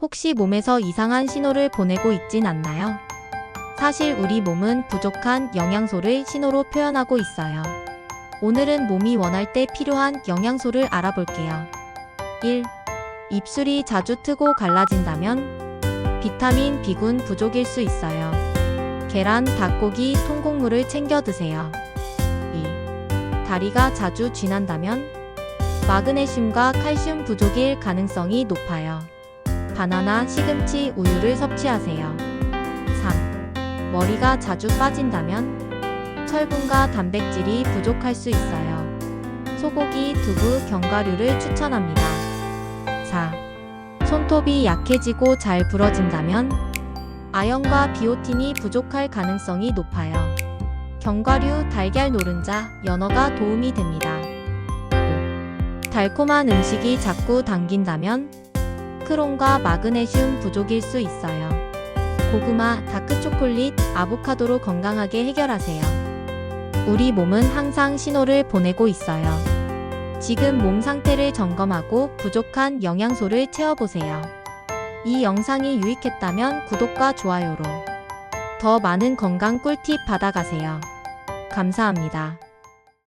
혹시 몸에서 이상한 신호를 보내고 있진 않나요? 사실 우리 몸은 부족한 영양소를 신호로 표현하고 있어요. 오늘은 몸이 원할 때 필요한 영양소를 알아볼게요. 1. 입술이 자주 트고 갈라진다면 비타민 B군 부족일 수 있어요. 계란, 닭고기, 통곡물을 챙겨 드세요. 2. 다리가 자주 쥐난다면 마그네슘과 칼슘 부족일 가능성이 높아요. 바나나, 시금치, 우유를 섭취하세요. 3. 머리가 자주 빠진다면 철분과 단백질이 부족할 수 있어요. 소고기, 두부, 견과류를 추천합니다. 4. 손톱이 약해지고 잘 부러진다면 아연과 비오틴이 부족할 가능성이 높아요. 견과류, 달걀 노른자, 연어가 도움이 됩니다. 5. 달콤한 음식이 자꾸 당긴다면 크론과 마그네슘 부족일 수 있어요. 고구마, 다크초콜릿, 아보카도로 건강하게 해결하세요. 우리 몸은 항상 신호를 보내고 있어요. 지금 몸 상태를 점검하고 부족한 영양소를 채워보세요. 이 영상이 유익했다면 구독과 좋아요로 더 많은 건강 꿀팁 받아가세요. 감사합니다.